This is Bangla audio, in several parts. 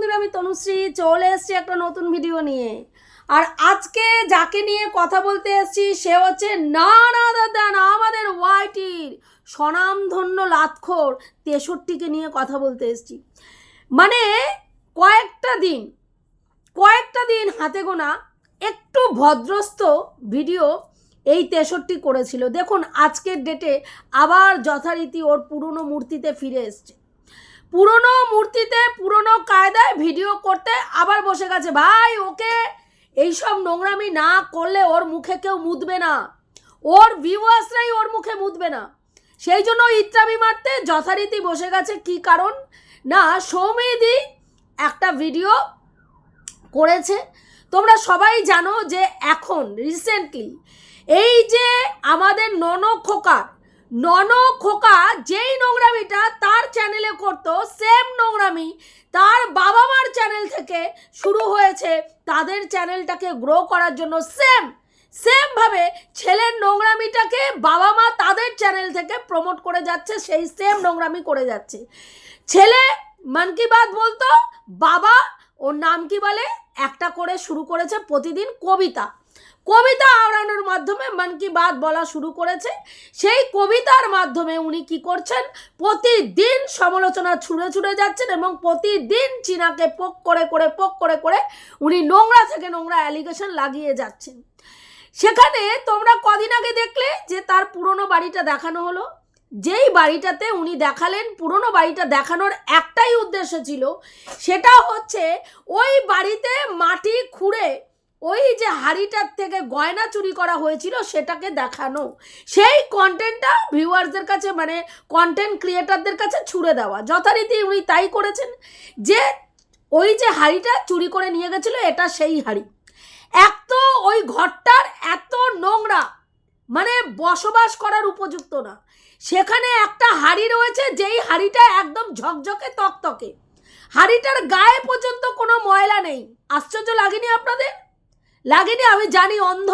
বন্ধুরা, আমি তনুশ্রী চলে এসেছি একটা নতুন ভিডিও নিয়ে। আর আজকে যাকে নিয়ে কথা বলতে এসেছি, সে হচ্ছে না না দাদা না আমাদের ওয়াইটির স্বনামধন্য লাতখোর, তেষট্টিকে নিয়ে কথা বলতে এসেছি। মানে কয়েকটা দিন কয়েকটা দিন হাতে গোনা একটু ভদ্রস্থ ভিডিও এই তেষট্টি করেছিল। দেখুন, আজকের ডেটে আবার যথারীতি ওর পুরনো মূর্তিতে ফিরে এসছে। পুরনো মূর্তিতে, পুরনো কায়দায় ভিডিও করতে আবার বসে গেছে। ভাই, ওকে এইসব নোংরামি না করলে ওর মুখে কেউ মুদবে না। ওর ভিউয়ার্সরাই ওর মুখে মুদবে না। সেই জন্য ইত্রামি মারতে যথারীতি বসে গেছে। কি কারণ? না, সৌমেদি একটা ভিডিও করেছে। তোমরা সবাই জানো যে এখন রিসেন্টলি এই যে আমাদের নন খোকা নন খোকা যেই নোংরামিটা তার চ্যানেলে করতো সেম নোংরামি তার বাবা মার চ্যানেল থেকে শুরু হয়েছে। তাদের চ্যানেলটাকে গ্রো করার জন্য সেম সেমভাবে ছেলের নোংরামিটাকে বাবা মা তাদের চ্যানেল থেকে প্রমোট করে যাচ্ছে, সেই সেম নোংরামি করে যাচ্ছে। ছেলে মন কি বাত বলতো? বাবা ওর নাম কি বলে? একটা করে শুরু করেছে প্রতিদিন কবিতা। কবিতা আওড়ানোর মাধ্যমে মন কি বাত বলা শুরু করেছে। সেই কবিতার মাধ্যমে উনি কি করছেন? প্রতিদিন সমালোচনা ছুঁড়ে ছুঁড়ে যাচ্ছেন এবং প্রতিদিন চীনাকে পোক করে করে, পোক করে করে উনি নোংরা থেকে নোংরা অ্যালিগেশন লাগিয়ে যাচ্ছেন। সেখানে তোমরা কদিন আগে দেখলে যে তার পুরনো বাড়িটা দেখানো হলো। যেই বাড়িটাতে উনি দেখালেন, পুরনো বাড়িটা দেখানোর একটাই উদ্দেশ্য ছিল, সেটা হচ্ছে ওই বাড়িতে মাটি খুঁড়ে ওই যে হাড়িটার থেকে গয়না চুরি করা হয়েছিল সেটাকে দেখানো। সেই কন্টেন্টটা ভিউয়ার্সদের কাছে মানে কন্টেন্ট ক্রিয়েটারদের কাছে ছুড়ে দেওয়া। যথারীতি উনি তাই করেছেন যে ওই যে হাড়িটা চুরি করে নিয়ে গেছিল, এটা সেই হাড়ি। এক তো ওই ঘরটার এত নোংরা মানে বসবাস করার উপযুক্ত না। সেখানে একটা হাড়ি রয়েছে, যেই হাড়িটা একদম ঝকঝকে তকতকে হাড়িটার গায়ে পর্যন্ত কোনো ময়লা নেই। আশ্চর্য লাগেনি আপনাদের? লাগেনি, আমি জানি অন্ধ,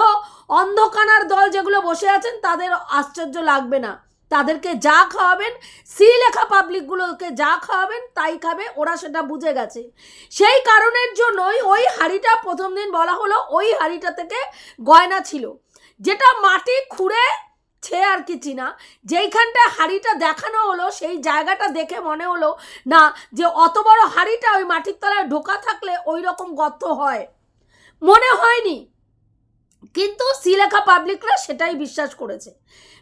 অন্ধকানার দল যেগুলো বসে আছেন, তাদের আশ্চর্য লাগবে না। তাদেরকে যা খাওয়াবেন, সি লেখা পাবলিকগুলোকে যা খাওয়াবেন, তাই খাবে, ওরা সেটা বুঝে গেছে। সেই কারণের জন্যই ওই হাড়িটা প্রথম দিন বলা হলো, ওই হাড়িটা থেকে গয়না ছিল। যেটা মাটি খুঁড়ে ছে আর কি চিনা। যেইখানটায় হাড়িটা দেখানো হলো, সেই জায়গাটা দেখে মনে হলো, না, যে অত বড় হাড়িটা ওই মাটির তলায় ঢোকা থাকলে ওই রকম গর্ত হয়। মনে হয়নি। কিন্তু সিলেখা পাবলিকরা সেটাই বিশ্বাস করেছে।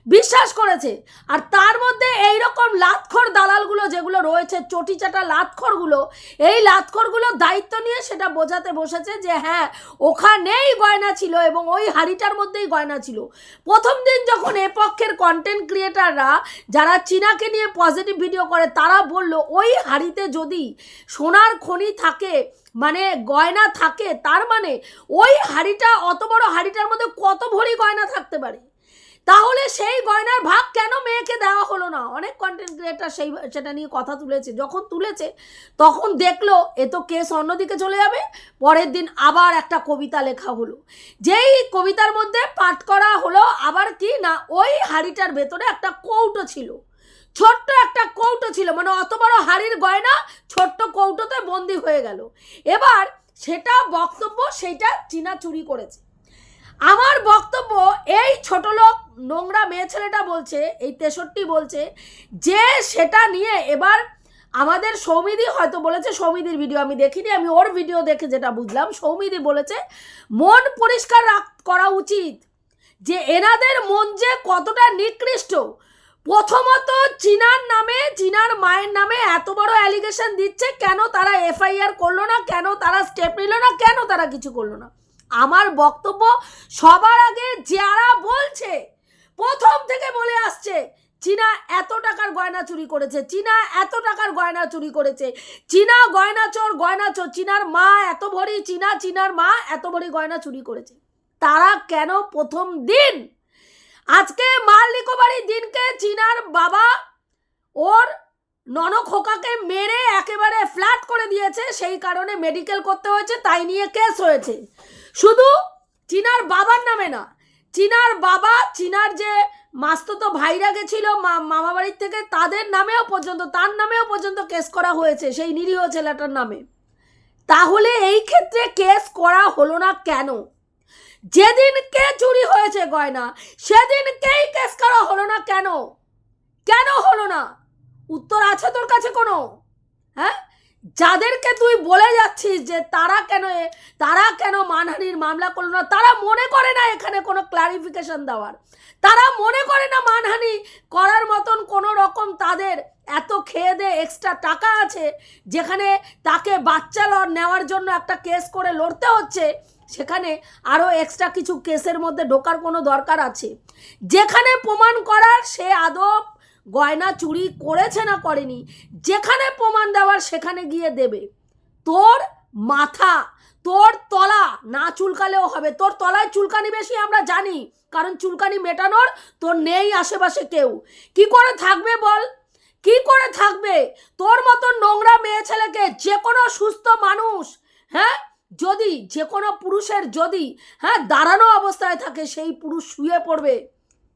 বিশ্বাস করেছে। আর তার মধ্যে এই রকম লাতখর দালালগুলো যেগুলো রয়েছে, চটিচাটা লাতখরগুলো, এই লাতখরগুলো দায়িত্ব নিয়ে সেটা বোঝাতে বসেছে যে হ্যাঁ ওখানেই গয়না ছিল এবং ওই হাড়িটার মধ্যেই গয়না ছিল। প্রথম দিন যখন এ পক্ষের কন্টেন্ট ক্রিয়েটাররা যারা চীনাকে নিয়ে পজিটিভ ভিডিও করে, তারা বলল, ওই হাড়িতে যদি সোনার খনি থাকে মানে গয়না থাকে, তার মানে ওই হাড়িটা, অত বড় হাড়িটার মধ্যে কত ভরি গয়না থাকতে পারে? তাহলে সেই গয়নার ভাগ কেন মেয়েকে দেওয়া হলো না? অনেক কন্টেন্ট ক্রিয়েটার সেই, সেটা নিয়ে কথা তুলেছে। যখন তুলেছে, তখন দেখল, এ তো কেস অন্যদিকে চলে যাবে, পরের দিন আবার একটা কবিতা লেখা হলো। যেই কবিতার মধ্যে পাঠ করা হলো, আবার কি না, ওই হাড়িটার ভেতরে একটা কৌটো ছিল। ছোট্ট একটা কৌটো ছিল মানে অত বড় হাড়ির গয়না, ছোট্ট কৌটোতে বন্দি হয়ে গেল। এবার সেটা বক্তব্য সেইটা চীনা চুরি করেছে। আমার বক্তব্য, এই ছোট লোক, নোংরা মেয়ে ছেলেটা বলছে, এই তেষট্টি বলছে, যে সেটা নিয়ে এবার আমাদের সৌমিদি হয়তো বলেছে, সৌমিদির ভিডিও আমি দেখিনি, আমি ওর ভিডিও দেখে যেটা বুঝলাম, সৌমিদি বলেছে, মন পরিষ্কার করা উচিত যে এনাদের মন যে কতটা নিকৃষ্ট প্রথমত চীনার নামে চীনার মায়ের নামে এত বড় অ্যালিগেশন দিচ্ছে, কেন তারা এফআইআর করল না, কেন তারা স্টেপ নিল না, কেন তারা কিছু করল না? আমার বক্তব্য সবার আগে যারা বলছে, প্রথম থেকে বলে আসছে চীনা এত টাকার গয়না চুরি করেছে চীনা এত টাকার গয়না চুরি করেছে চীনা গয়না চোর গয়না চোর চীনার মা এত ভরি চীনা চীনার মা এত ভরি গয়না চুরি করেছে। তারা কেন প্রথম দিন আজকে মাল নিকোবারির দিনকে চীনার বাবা ওর ননখোকাকে মেরে একেবারে ফ্ল্যাট করে দিয়েছে, সেই কারণে মেডিকেল করতে হয়েছে, তাই নিয়ে কেস হয়েছে। শুধু চীনার বাবার নামে না, চীনার বাবা, চীনার যে মাস্ততো ভাইরা গেছিল মামা বাড়ির থেকে, তাদের নামেও পর্যন্ত, তার নামেও পর্যন্ত কেস করা হয়েছে, সেই নিরীহ ছেলেটার নামে। তাহলে এই ক্ষেত্রে কেস করা হলো না কেন? যেদিনকে চুরি হয়েছে গয়না, সেদিনকেই কেস করা হলো না কেন? কেন হলো না? উত্তর আছে তোর কাছে কোনো? হ্যাঁ? যাদেরকে তুই বলে যাচ্ছিস যে তারা কেন তারা কেন মানহানির মামলা করল না, তারা মনে করে না এখানে কোনো ক্লারিফিকেশন দেওয়ার। তারা মনে করে না মানহানি করার মতন কোনো রকম তাদের এত খেয়ে দে এক্সট্রা টাকা আছে, যেখানে তাকে বাচ্চা নেওয়ার জন্য একটা কেস করে লড়তে হচ্ছে সেখানে আরও এক্সট্রা কিছু কেসের মধ্যে ঢোকার কোনো দরকার আছে। যেখানে প্রমাণ করার সে আদব গয়না চুরি করেছে না করেনি, যেখানে প্রমাণ দেওয়ার সেখানে গিয়ে দেবে। তোর মাথা, তোর তলা না চুলকালেও হবে। তোর তলায় চুলকানি বেশি আমরা জানি, কারণ চুলকানি মেটানোর তোর নেই আশেপাশে কেউ। কি করে থাকবে বল? কি করে থাকবে? তোর মতো নোংরা মেয়ে ছেলেকে যে কোনো সুস্থ মানুষ হ্যাঁ? যদি, যে কোনো পুরুষের যদি হ্যাঁ দাঁড়ানো অবস্থায় থাকে, সেই পুরুষ শুয়ে পড়বে।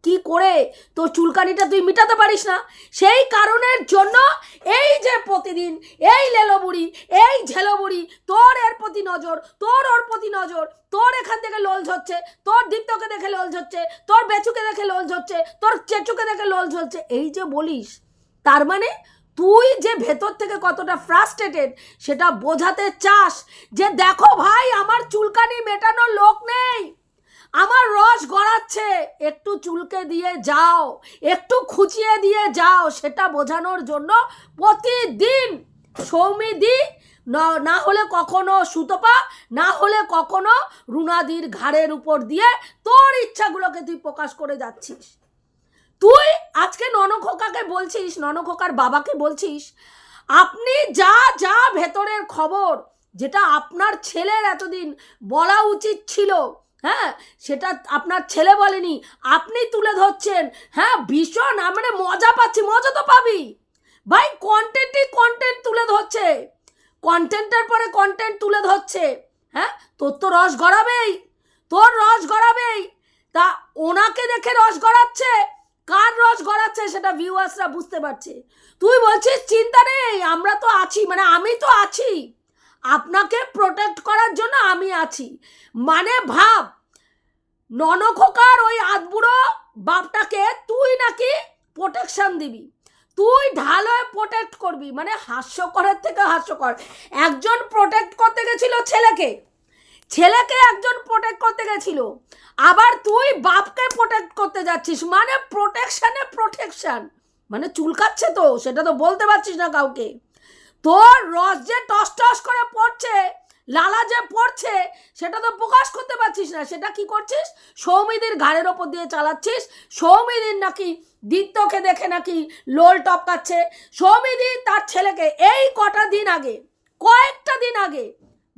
কি করে? তোর চুলকানিটা তুই মিটাতে পারিস না। সেই কারণের জন্য এই যে প্রতিদিন, এই লেলো বুড়ি এই ঝেলো বুড়ি তোর এর প্রতি নজর, তোর ওর প্রতি নজর, তোর এখান থেকে লোল ঝরছে, তোর দীপ্তকে দেখে লোল ঝরছে, তোর বেচুকে দেখে লোল ঝরছে, তোর চেচুকে দেখে লোল ঝরছে। এই যে বলিস, তার মানে তুই যে ভেতর থেকে কতটা ফ্রাস্ট্রেটেড সেটা বোঝাতে চাস যে দেখো ভাই, আমার চুলকানি মেটানোর লোক নেই। আমার রস গড়াচ্ছে। একটু চুলকে দিয়ে যাও, একটু খুঁচিয়ে দিয়ে যাও, সেটা বোঝানোর জন্য প্রতিদিন সৌমিদি ন- না হলে কখনো সুতপা, না হলে কখনো রুনাদির ঘাড়ের উপর দিয়ে তোর ইচ্ছাগুলোকে তুই প্রকাশ করে যাচ্ছিস। তুই আজকে ননখোকাকে বলছিস ননখোকার বাবাকে বলছিস, আপনি যা যা ভেতরের খবর, যেটা আপনার ছেলের এতদিন বলা উচিত ছিল হ্যাঁ সেটা আপনার ছেলে বলেনি, আপনি তুলে ধরছেন হ্যাঁ ভীষণ মানে মজা পাচ্ছি, মজা তো পাবি। ভাই কন্টেন্টই কন্টেন্ট তুলে ধরছে কন্টেন্টের পরে কন্টেন্ট তুলে ধরছে হ্যাঁ তোর তো রস গড়াবেই, তোর রস গড়াবেই, তা ওনাকে দেখে রস গড়াচ্ছে কার রস গড়াচ্ছে সেটা ভিউয়ার্সরা বুঝতে পারছে। তুই বলছিস, চিন্তা নেই, আমরা তো আছি মানে আমি তো আছি। আপনাকে প্রোটেক্ট করার জন্য আমি আছি। মানে ভাব, ননখোকার ওই আধবুড়ো বাপটাকে তুই নাকি প্রোটেকশন দিবি? তুই ঢাল হয়ে প্রোটেক্ট করবি মানে হাস্যকরের থেকে হাস্যকর। একজন প্রোটেক্ট করতে গেছিল ছেলেকে ছেলেকে একজন প্রোটেক্ট করতে গেছিল। আবার তুই বাপকে প্রোটেক্ট করতে যাচ্ছিস। মানে প্রোটেকশনে প্রোটেকশন মানে চুলকাচ্ছে তো, সেটা তো বলতে পারছিস না কাউকে। তোর রস যে টস টস করে পড়ছে, লালা যে পড়ছে, সেটা তো প্রকাশ করতে পারছিস না। সেটা কি করছিস? সৌমিদির ঘাড়ের ওপর দিয়ে চালাচ্ছিস। সৌমিদির নাকি দিত্যকে দেখে নাকি লোল টপকাচ্ছে। সৌমিদি তার ছেলেকে এই কটা দিন আগে, কয়েকটা দিন আগে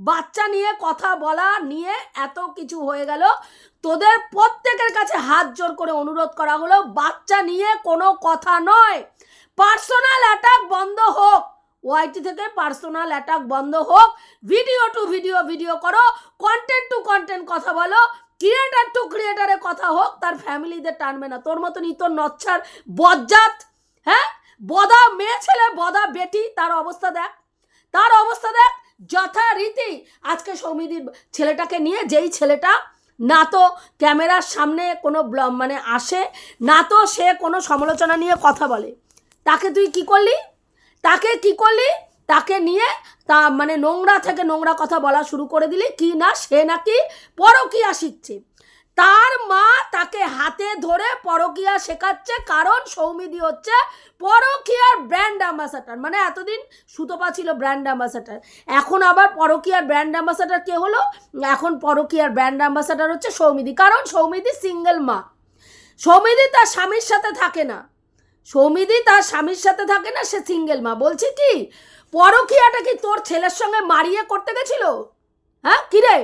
বাচ্চা নিয়ে কথা বলা নিয়ে এত কিছু হয়ে গেল। তোদের প্রত্যেকের কাছে হাত জোর করে অনুরোধ করা হলো, বাচ্চা নিয়ে কোনো কথা নয়। পার্সোনাল অ্যাটাক বন্ধ হোক। ওয়াইটি থেকে পার্সোনাল অ্যাটাক বন্ধ হোক। ভিডিও টু ভিডিও ভিডিও করো। কন্টেন্ট টু কন্টেন্ট কথা বলো। ক্রিয়েটার টু ক্রিয়েটারে কথা হোক, তার ফ্যামিলিদের টানবে না। তোর মতন ইতর নচ্ছার বজ্জাত হ্যাঁ? বদা মেয়ে ছেলে, বদা বেটি, তার অবস্থা দেখ। তার অবস্থা দেখ। যথারীতি আজকে সৌমিদির ছেলেটাকে নিয়ে, যেই ছেলেটা না তো ক্যামেরার সামনে কোনো মানে আসে, না তো সে কোনো সমালোচনা নিয়ে কথা বলে। তাকে তুই কি করলি? তাকে কি করলি? তাকে নিয়ে তা মানে নোংরা থেকে নোংরা কথা বলা শুরু করে দিলি। কি না সে নাকি পরকিয়া শিখছে। তার মা তাকে হাতে ধরে পরকিয়া শেখাচ্ছে, কারণ সৌমিদি হচ্ছে পরকিয়ার ব্র্যান্ড অ্যাম্বাসাডার মানে এতদিন সুতপা ছিল ব্র্যান্ড অ্যাম্বাসাডার এখন আবার পরকিয়ার ব্র্যান্ড অ্যাম্বাসাডার কে হলো? এখন পরকিয়ার ব্র্যান্ড অ্যাম্বাসাডার হচ্ছে সৌমিদি। কারণ সৌমিদি সিঙ্গেল মা। সৌমিদি তার স্বামীর সাথে থাকে না। সৌমিদি তার স্বামীর সাথে থাকে না, সে সিঙ্গেল মা। বলছি কি, পরকিয়াটা কি তোর ছেলের সঙ্গে মারিয়ে করতে গেছিল? হ্যাঁ কিরে?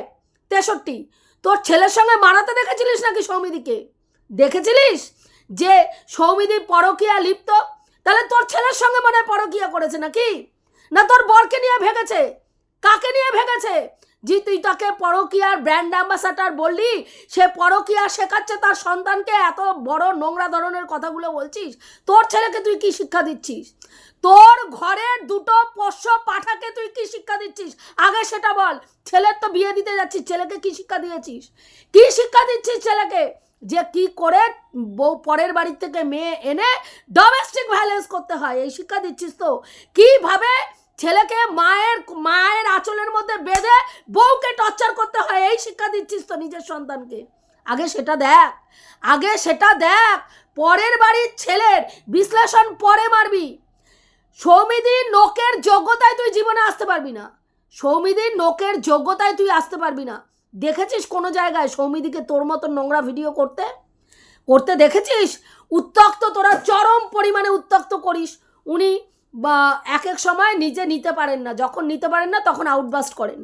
তেষট্টি। তোর ছেলের সঙ্গে মারাতে দেখেছিলিস নাকি সৌমিদিকে? দেখেছিলিস? যে সৌমিদি পরকিয়া লিপ্ত? তাহলে তোর ছেলের সঙ্গে মনে পরকিয়া করেছে নাকি? না তোর বরকে নিয়ে ভেগেছে? কাকে নিয়ে ভেগেছে? যে তুই তাকে পরকিয়ার ব্র্যান্ড অ্যাম্বাসাডার বললি, সে পরকিয়া শেখাচ্ছে তার সন্তানকে এত বড় নোংরা ধরনের কথাগুলো বলছিস। তোর ছেলেকে তুই কি শিক্ষা দিচ্ছিস? তোর ঘরের দুটো পোষ্য পাঠাকে তুই কি শিক্ষা দিচ্ছিস? আগে সেটা বল। ছেলের তো বিয়ে দিতে যাচ্ছিস, ছেলেকে কি শিক্ষা দিয়েছিস? কি শিক্ষা দিচ্ছিস ছেলেকে? যে কি করে বউ পরের বাড়ির থেকে মেয়ে এনে ডোমেস্টিক ভায়োলেন্স করতে হয়, এই শিক্ষা দিচ্ছিস তো? কীভাবে ছেলেকে মায়ের মায়ের আঁচলের মধ্যে বেঁধে বউকে টর্চার করতে হয়, এই শিক্ষা দিচ্ছিস তো নিজের সন্তানকে? আগে সেটা দেখ। আগে সেটা দেখ। পরের বাড়ির ছেলের বিশ্লেষণ পরে মারবি। সৌমিদির নোকের যোগ্যতায় তুই জীবনে আসতে পারবি না। সৌমিদির নোকের যোগ্যতায় তুই আসতে পারবি না। দেখেছিস কোনো জায়গায় সৌমিদিকে তোর মতো নোংরা ভিডিও করতে? করতে দেখেছিস? উত্তক্ত তোরা চরম পরিমাণে উত্তক্ত করিস। উনি বা এক এক সময় নিজে নিতে পারেন না। যখন নিতে পারেন না, তখন আউটবাস্ট করেন।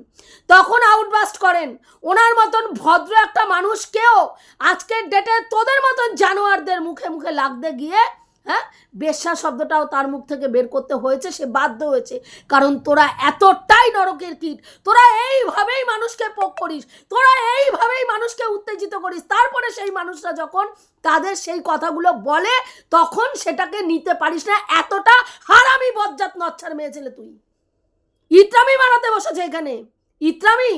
তখন আউটবাস্ট করেন। ওনার মতন ভদ্র একটা মানুষকেও আজকের ডেটে তোদের মতন জানোয়ারদের মুখে মুখে লাগতে গিয়ে হ্যাঁ? বেশ্যা শব্দটাও তার মুখ থেকে বের করতে হয়েছে, সে বাধ্য হয়েছে। কারণ তোরা এতটাই নরকের কীট, তোরা এইভাবেই মানুষকে পোক করিস, তোরা এইভাবেই মানুষকে উত্তেজিত করিস। তারপরে সেই মানুষরা যখন তাদের সেই কথাগুলো বলে, তখন সেটাকে নিতে পারিস না। এতটা হারামি বজ্জাত নচ্ছার মেয়ে ছেলে তুই। ইত্রামি মারাতে বসেছে এখানে। ইত্রামি,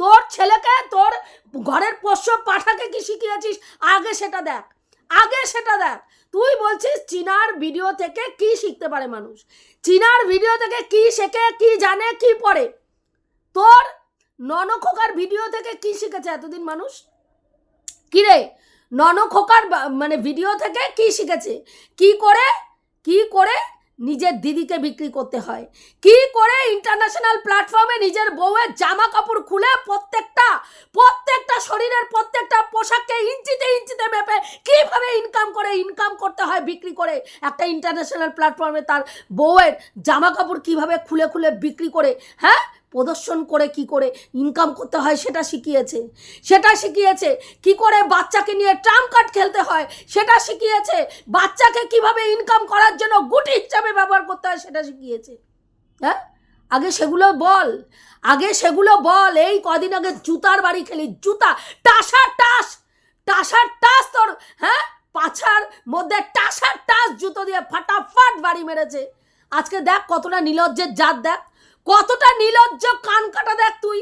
তোর ছেলেকে তোর ঘরের পোষ্য পাঠাকে কি শিখিয়েছিস? আগে সেটা দেখ। আগে সেটা দেখ। তুই বলছিস চীনার ভিডিও থেকে কি শিখতে পারে মানুষ? চীনার ভিডিও থেকে কি শেখে, কি জানে, কি পড়ে? তোর ননখোকার ভিডিও থেকে কি শিখেছে এতদিন মানুষ? কি রে? ননখোকার মানে ভিডিও থেকে কি শিখেছে? কি করে? কি করে নিজের দিদিকে বিক্রি করতে হয়। কি করে ইন্টারন্যাশনাল প্ল্যাটফর্মে নিজের বউয়ের জামা কাপড় খুলে প্রত্যেকটা প্রত্যেকটা শরীরের প্রত্যেকটা পোশাককে ইঞ্চিতে ইঞ্চিতে মেপে কীভাবে ইনকাম করে ইনকাম করতে হয়, বিক্রি করে? একটা ইন্টারন্যাশনাল প্ল্যাটফর্মে তার বউয়ের জামা কাপড় কীভাবে খুলে খুলে বিক্রি করে হ্যাঁ? প্রদর্শন করে কি করে ইনকাম করতে হয় সেটা শিখিয়েছে। সেটা শিখিয়েছে কি করে বাচ্চাকে নিয়ে ট্রাম কার্ড খেলতে হয়। সেটা শিখিয়েছে বাচ্চাকে কীভাবে ইনকাম করার জন্য গুটি হিসাবে ব্যবহার করতে হয় সেটা শিখিয়েছে। হ্যাঁ? আগে সেগুলো বল। আগে সেগুলো বল। এই কদিন আগে জুতার বাড়ি খেলি। জুতা টাসার টাস। টাসার টাস তোর হ্যাঁ? পাছার মধ্যে টাসার টাস জুতো দিয়ে ফাটাফাট বাড়ি মেরেছে। আজকে দেখ কতটা নিলজ্জের জাত দেখ। কতটা নিলজ্জ কান কাটা দেখ তুই?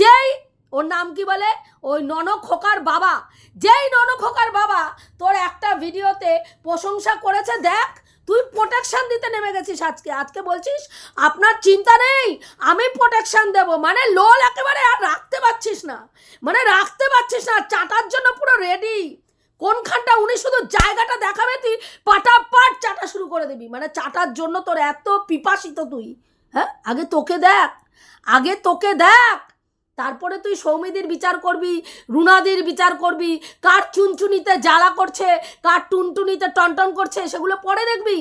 যেই, ওর নাম কি বলে? ওই খোকার বাবা। যেই খোকার বাবা তোর একটা ভিডিওতে প্রশংসা করেছে, দেখ, তুই প্রোটেকশন দিতে নেমে গেছিস আজকে। আজকে বলছিস, আপনার চিন্তা নেই, আমি প্রোটেকশন দেব। মানে লোল একেবারে আর রাখতে পারছিস না। মানে রাখতে পারছিস না চাটার জন্য পুরো রেডি কোনখানটা উনি শুধু জায়গাটা দেখাবে তুই, পাটাপাট চাটা শুরু করে দিবি। মানে চাটার জন্য তোর এত পিপাসিত তুই। হ্যাঁ? আগে তোকে দেখ। আগে তোকে দেখ। তারপরে তুই সৌমিদির বিচার করবি, রুনাদির বিচার করবি, কার চুনচুনিতে জ্বালা করছে, কার টুনটুনিতে টনটন করছে, সেগুলো পরে দেখবি।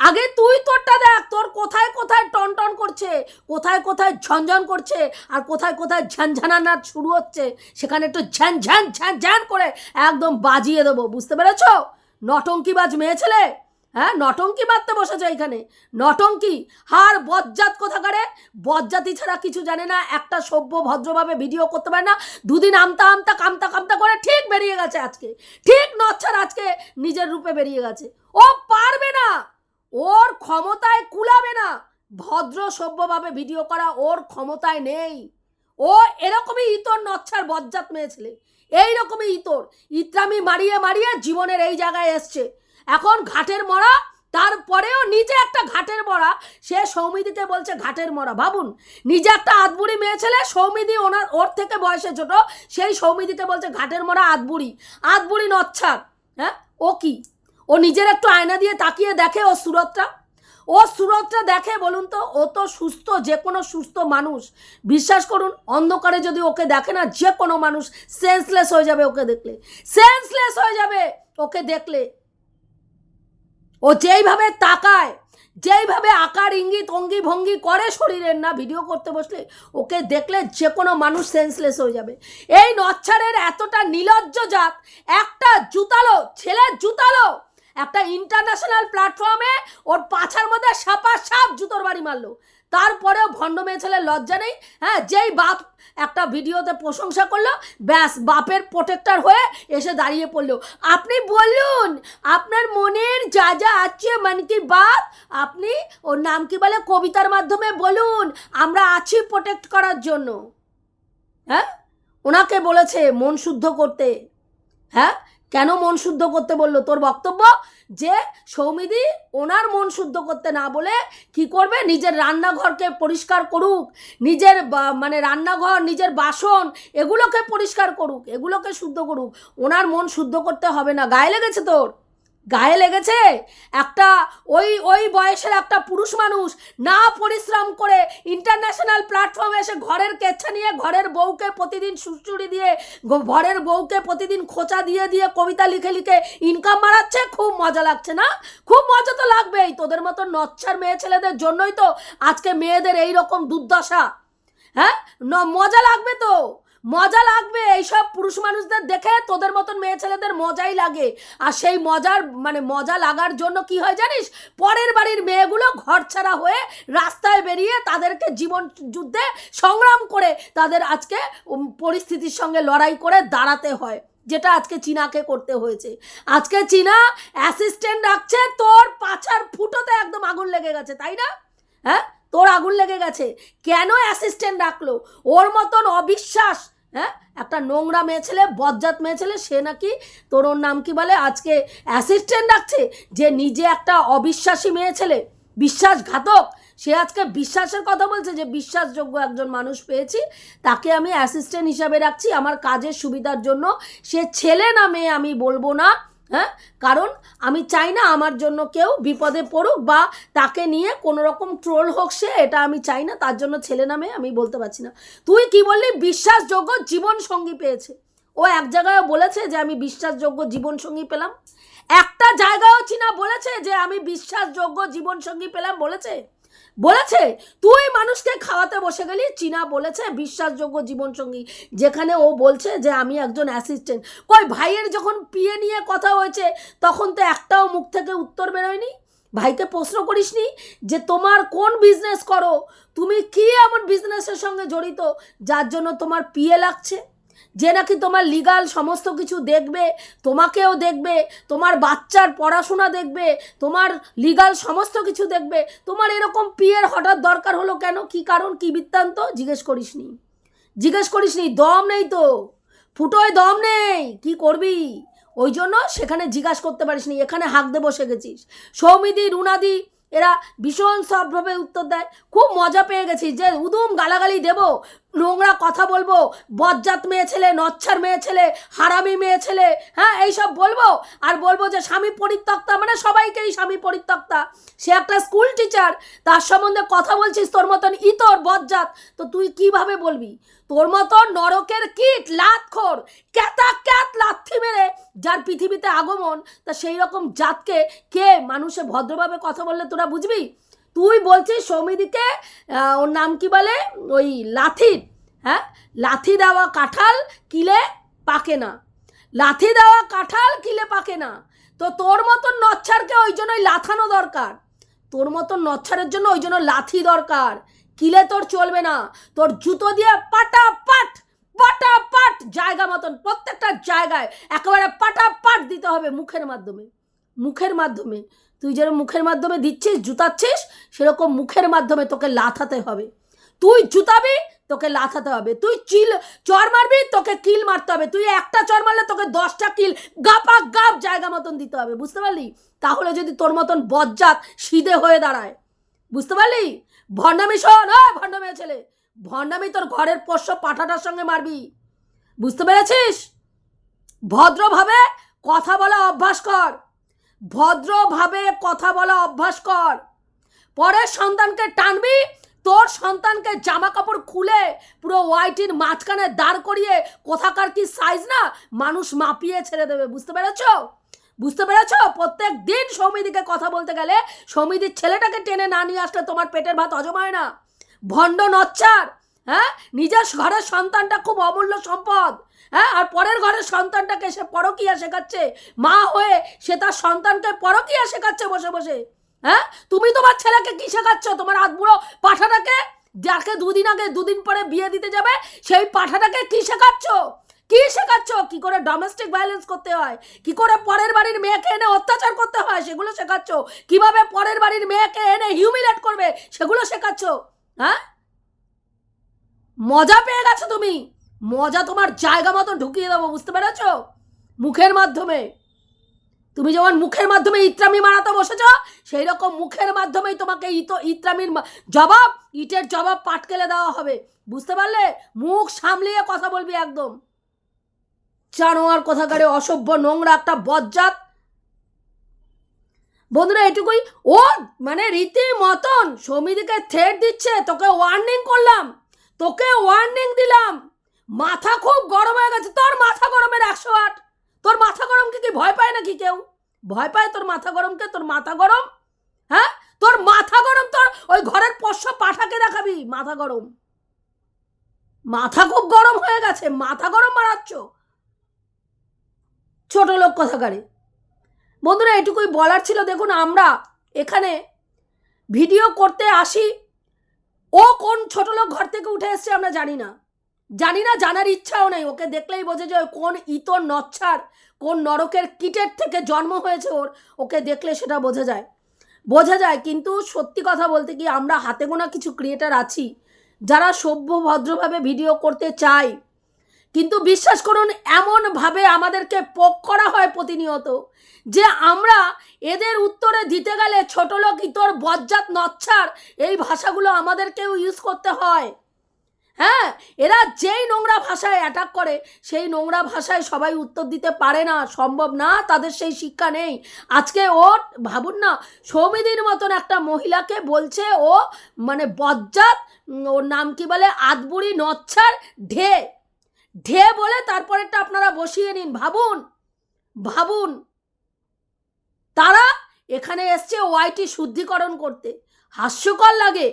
আগে তুই তোরটা দেখ, তোর কোথায় কোথায় টনটন করছে, কোথায় কোথায় ঝনঝন করছে, আর কোথায় কোথায় ঝানঝানানা শুরু হচ্ছে, সেখানে একটু ঝ্যান ঝ্যান ঝ্যান ঝ্যান করে একদম বাজিয়ে দেবো, বুঝতে পেরেছ? নটঙ্কিবাজ মেয়ে ছেলে? হ্যাঁ নটঙ্কি মারতে বসেছে এখানে। নটঙ্কি, হার বজ্জাত কোথাকারে? বজ্জাতি ছাড়া কিছু জানে না, একটা সভ্য ভদ্রভাবে ভিডিও করতে পারে না। দুদিন আমতা আমতা কামতা কামতা করে ঠিক বেরিয়ে গেছে আজকে। ঠিক নচ্ছার আজকে নিজের রূপে বেরিয়ে গেছে। ও পারবে না! ওর ক্ষমতায় কুলাবে না। ভদ্র সভ্যভাবে ভিডিও করা ওর ক্ষমতায় নেই। ও এরকমই ইতর নচ্ছার বজ্জাত মেয়ে ছেলে। এইরকমই ইতর। ইত্রামি মারিয়ে মারিয়ে জীবনের এই জায়গায় এসছে। এখন ঘাটের মরা, তারপরেও নিজে একটা ঘাটের মরা। সে সৌমিদিকে বলছে, ঘাটের মরা, ভাবুন, নিজে একটা আদবুড়ি মেয়ে ছেলে, সৌমিদি ওনার ওর থেকে বয়সে ছোট, সেই সৌমিদিকে বলছে, ঘাটের মরা আদবুড়ি আদবুড়ি নচ্ছার। হ্যাঁ ও কি? ও নিজের একটু আয়না দিয়ে তাকিয়ে দেখে ও সুরতটা? ও সুরতটা দেখে, বলুন তো, ও তো সুস্থ, যে কোনো সুস্থ মানুষ। বিশ্বাস করুন, অন্ধকারে যদি ওকে দেখে না, যে কোনো মানুষ সেন্সলেস হয়ে যাবে ওকে দেখলে। সেন্সলেস হয়ে যাবে ওকে দেখলে। ও যেইভাবে তাকায়, যেইভাবে আকার, ইঙ্গিত, অঙ্গি ভঙ্গি করে শরীরের না ভিডিও করতে বসলে ওকে দেখলে যে কোনো মানুষ সেন্সলেস হয়ে যাবে। এই নচ্ছারের এতটা নিলজ্জ জাত, একটা জুতালো ছেলের জুতালো, একটা ইন্টারন্যাশনাল প্ল্যাটফর্মে ওর পাছার মধ্যে সাপা সাপ জুতোর বাড়ি মারলো। তারপরেও ভণ্ড মেয়ে ছেলের লজ্জা নেই হ্যাঁ যেই বাপ একটা ভিডিওতে প্রশংসা করল, ব্যাস, বাপের প্রোটেক্টর হয়ে এসে দাঁড়িয়ে পড়ল। আপনি বলুন, আপনার মনের যা যা আছে মানে কি বাপ, আপনি ওর নাম কি বলে কবিতার মাধ্যমে বলুন, আমরা আছি প্রোটেক্ট করার জন্য। হ্যাঁ? ওনাকে বলেছে মন শুদ্ধ করতে। হ্যাঁ? কেন মন শুদ্ধ করতে বলল? তোর বক্তব্য যে সৌমিদি ওনার মন শুদ্ধ করতে না বলে কি করবে? নিজের রান্নাঘরকে পরিষ্কার করুক, নিজের মানে রান্নাঘর, নিজের বাসন এগুলোকে পরিষ্কার করুক, এগুলোকে শুদ্ধ করুক। ওনার মন শুদ্ধ করতে হবে না। গায়ে লেগেছে তোর? গায়ে লেগেছে? একটা ওই ওই বয়সের একটা পুরুষ মানুষ না পরিশ্রম করে ইন্টারন্যাশনাল প্ল্যাটফর্মে এসে ঘরের কেচ্ছা নিয়ে ঘরের বউকে প্রতিদিন সুচুরি দিয়ে ঘরের বউকে প্রতিদিন খোঁচা দিয়ে দিয়ে কবিতা লিখে লিখে ইনকাম বাড়াচ্ছে? খুব মজা লাগছে না? খুব মজা তো লাগবেই। তোদের মতো নচ্ছার মেয়ে ছেলেদের জন্যই তো আজকে মেয়েদের এই রকম দুর্দশা। হ্যাঁ? মজা লাগবে তো? মজা লাগবে, এইসব পুরুষ মানুষদের দেখে তোদের মতন মেয়ে ছেলেদের মজাই লাগে। আর সেই মজার মানে মজা লাগার জন্য কি হয় জানিস? পরের বাড়ির মেয়েগুলো ঘর ছাড়া হয়ে রাস্তায় বেরিয়ে তাদেরকে জীবন যুদ্ধে সংগ্রাম করে তাদের আজকে পরিস্থিতির সঙ্গে লড়াই করে দাঁড়াতে হয়, যেটা আজকে চীনাকে করতে হয়েছে। আজকে চীনা অ্যাসিস্ট্যান্ট রাখছে, তোর পাছার ফুটোতে একদম আগুন লেগে গেছে, তাই না? হ্যাঁ? তোর আগুন লেগে গেছে। কেন অ্যাসিস্ট্যান্ট রাখল ওর মতন অবিশ্বাস হ্যাঁ? একটা নোংরা মেয়ে ছেলে, বজ্জাত মেয়ে ছেলে, সে নাকি তোর ওর নাম কি বলে? আজকে অ্যাসিস্ট্যান্ট রাখছে যে নিজে একটা অবিশ্বাসী মেয়ে ছেলে, বিশ্বাসঘাতক। সে আজকে বিশ্বাসের কথা বলছে যে বিশ্বাসযোগ্য একজন মানুষ পেয়েছি, তাকে আমি অ্যাসিস্ট্যান্ট হিসাবে রাখছি। আমার কাজের সুবিধার জন্য সে ছেলে না মেয়ে আমি বলব না। হ্যাঁ? কারণ আমি চাই না আমার জন্য কেউ বিপদে পড়ুক বা তাকে নিয়ে কোনো রকম ট্রোল হোক সে, এটা আমি চাই না, তার জন্য ছেলে নামে আমি বলতে পারছি না। তুই কি বললি? বিশ্বাসযোগ্য জীবন সঙ্গী পেয়েছে। ও এক জায়গায় বলেছে যে আমি বিশ্বাসযোগ্য জীবন সঙ্গী পেলাম। একটা জায়গায়ও চিনা বলেছে যে আমি বিশ্বাসযোগ্য জীবন সঙ্গী পেলাম বলেছে? বলেছে, তুই মানুষকে খাওয়াতে বসে গেলি। চীনা বলেছে, বিশ্বাসযোগ্য জীবনসঙ্গী। যেখানে ও বলছে যে, আমি একজন অ্যাসিস্ট্যান্ট কই, ভাইয়ের যখন পিয়ে নিয়ে কথা হয়েছে, তখন তো একটাও মুখ থেকে উত্তর বেরোয়নি? ভাইকে প্রশ্ন করিসনি যে, তোমার কোন বিজনেস করো? তুমি কি এমন বিজনেসের সঙ্গে জড়িত, যার জন্য তোমার পিয়ে লাগছে? যে নাকি তোমার লিগাল সমস্ত কিছু দেখবে, তোমাকেও দেখবে, তোমার বাচ্চার পড়াশোনা দেখবে, তোমার লিগাল সমস্ত কিছু দেখবে। তোমার এরকম পিয়ের হঠাৎ দরকার হলো কেন? কি কারণ? কি বৃত্তান্ত? জিজ্ঞেস করিসনি জিজ্ঞেস করিসনি দম নেই তো। ফুটোয় দম নেই, কি করবি? ওই জন্য সেখানে জিজ্ঞাসা করতে পারিসনি এখানে হাঁকতে বসে গেছিস। সৌমিদি, রুনাদি, এরা ভীষণ সবভাবে উত্তর দেয়। খুব মজা পেয়ে গেছি যে উদুম গালাগালি দেব। নোংরা কথা বলব। বজ্জাত মেয়ে ছেলে, নচ্ছার মেয়ে ছেলে, হারামি মেয়ে ছেলে হ্যাঁ এইসব বলব? আর বলব যে স্বামী পরিত্যক্তা মানে সবাইকেই স্বামী পরিত্যক্তা। সে একটা স্কুল টিচার তার সম্বন্ধে কথা বলছিস তোর মতন ইতর, বজ্জাত। তো তুই কীভাবে বলবি? তোর মতন নরকের কীট, লাতখোর, ক্যাতা ক্যাত লাথি মেরে যার পৃথিবীতে আগমন, তা সেই রকম জাতকে কে মানুষে ভদ্রভাবে কথা বললে তোরা বুঝবি? তুই বলছিস সৌমিদিকে আহ, ওর নাম কি বলে? ওই লাথির হ্যাঁ? লাথি দেওয়া কাঁঠাল কিলে পাকে না। লাথি দেওয়া কাঁঠাল কিলে পাকে না। তো তোর মতন নচ্ছারকে ওই জন্যই লাথানো দরকার। তোর মতন নচ্ছারের জন্য ওই জন্য লাথি দরকার। কিলে তোর চলবে না। তোর জুতো দিয়ে পাটা পাট পাটা পাট জায়গা মতন প্রত্যেকটা জায়গায় একেবারে পাটা পাট দিতে হবে মুখের মাধ্যমে। মুখের মাধ্যমে। তুই যেরকম মুখের মাধ্যমে দিচ্ছিস, জুতাচ্ছিস, সেরকম মুখের মাধ্যমে তোকে লাথাতে হবে। তুই জুতাবি, তোকে লাথাতে হবে। তুই চিল, চর মারবি, তোকে কিল মারতে হবে। তুই একটা চর মারলে তোকে দশটা কিল গাপা গাপ জায়গা মতন দিতে হবে। বুঝতে পারলি? তাহলে যদি তোর মতন বজ্জাত সিধে হয়ে দাঁড়ায়, বুঝতে পারলি? ভণ্ডামি শোন ভণ্ডামি ছেলে, ভণ্ডামি তোর ঘরের পোষ্য পাঠাটার সঙ্গে মারবি। বুঝতে পেরেছিস? ভদ্রভাবে কথা বলা অভ্যাস কর। ভদ্রভাবে কথা বলা অভ্যাস কর। পরের সন্তানকে টানবি, তোর সন্তানকে জামা কাপড় খুলে পুরো ওয়াইটির মাঝখানে দাঁড় করিয়ে কোথাকার কি সাইজ না মানুষ মাপিয়ে ছেড়ে দেবে, বুঝতে পেরেছ? বুঝতে পেরেছ? প্রত্যেক দিন সৌমিদিকে কথা বলতে গেলে সৌমিদির ছেলেটাকে টেনে না নিয়ে আসলে তোমার পেটের ভাত হজম হয় না। ভণ্ড নচ্চার হ্যাঁ? নিজের ঘরের সন্তানটা খুব অমূল্য সম্পদ। হ্যাঁ আর পরের ঘরের সন্তানটাকে সে পরকিয়া শেখাচ্ছে। মা হয়ে সে তার সন্তানকে পরকিয়া শেখাচ্ছে বসে বসে। হ্যাঁ তুমি তোমার ছেলেকে কি শেখাচ্ছ? তোমার আধবুড়ো পাঠাটাকে, যাকে দুদিন আগে, দুদিন পরে বিয়ে দিতে যাবে, সেই পাঠাটাকে কি শেখাচ্ছ? কি শেখাচ্ছ? কি করে ডোমেস্টিক ভায়োলেন্স করতে হয়? কি করে পরের বাড়ির মেয়েকে এনে অত্যাচার করতে হয়? সেগুলো শেখাচ্ছ। কীভাবে পরের বাড়ির মেয়েকে এনে হিউমিলেট করবে? সেগুলো শেখাচ্ছ। হ্যাঁ? মজা পেয়ে গেছো তুমি। মজা তোমার জায়গা মতো ঢুকিয়ে দেবো, বুঝতে পেরেছ? মুখের মাধ্যমে। তুমি যেমন মুখের মাধ্যমে ইত্রামি মারাতে বসেছ সেই রকম মুখের মাধ্যমেই তোমাকে ইতো, ইত্রামির জবাব, ইটের জবাব পাটকেলে দেওয়া হবে। বুঝতে পারলে? মুখ সামলিয়ে কথা বলবি একদম। জানোয়ার কোথাকারে অসভ্য, নোংরা একটা বজ্জাত। বন্ধুরা, এটুকুই। ও মানে রীতি মতন সমিতিকে থ্রেট দিচ্ছে, তোকে ওয়ার্নিং করলাম। তোকে ওয়ার্নিং দিলাম। মাথা খুব গরম হয়ে গেছে। তোর মাথা গরমের একশো আট। তোর মাথা গরমকে কি ভয় পায় নাকি কেউ? ভয় পায় তোর মাথা গরমকে তোর মাথা গরম? হ্যাঁ? তোর মাথা গরম তোর ওই ঘরের পোষ্য পাঠাকে দেখাবি, মাথা গরম। মাথা খুব গরম হয়ে গেছে, মাথা গরম মারাচ্ছ। ছোট লোক কথাকারে। বন্ধুরা, এটুকুই বলার ছিল। দেখুন, আমরা এখানে ভিডিও করতে আসি। ও কোন ছোট লোক ঘর থেকে উঠে এসছে আমরা জানি না। জানি না, জানার ইচ্ছাও নেই। ওকে দেখলেই বোঝে যে কোন ইতর নচ্ছার, কোন নরকের কিটের থেকে জন্ম হয়েছে ওর। ওকে দেখলে সেটা বোঝা যায়। বোঝা যায়, কিন্তু সত্যি কথা বলতে কি আমরা হাতে গোনা কিছু ক্রিয়েটার আছি, যারা সভ্য ভদ্রভাবে ভিডিও করতে চায়। কিন্তু বিশ্বাস করুন, এমনভাবে আমাদেরকে পোক করা হয় প্রতিনিয়ত, যে আমরা এদের উত্তরে দিতে গেলে ছোট লোক ইতর বজ্জাত নচ্ছার, এই ভাষাগুলো আমাদেরকেও ইউজ করতে হয়। হ্যাঁ এরা যেই নোংরা ভাষায় অ্যাটাক করে, সেই নোংরা ভাষায় সবাই উত্তর দিতে পারে না, সম্ভব না, তাদের সেই শিক্ষা নেই। আজকে ও, ভাবুন না, সৌমিদির মতন একটা মহিলাকে বলছে ও মানে বজ্জাত ওর নাম কি বলে আদবুড়ি নচ্ছার ঢে। ঢে বলে তারপরেরটা আপনারা বসিয়ে নিন, ভাবুন ভাবুন। তারা এখানে এসছে ওয়াইটি শুদ্ধিকরণ করতে। হাস্যকর লাগে।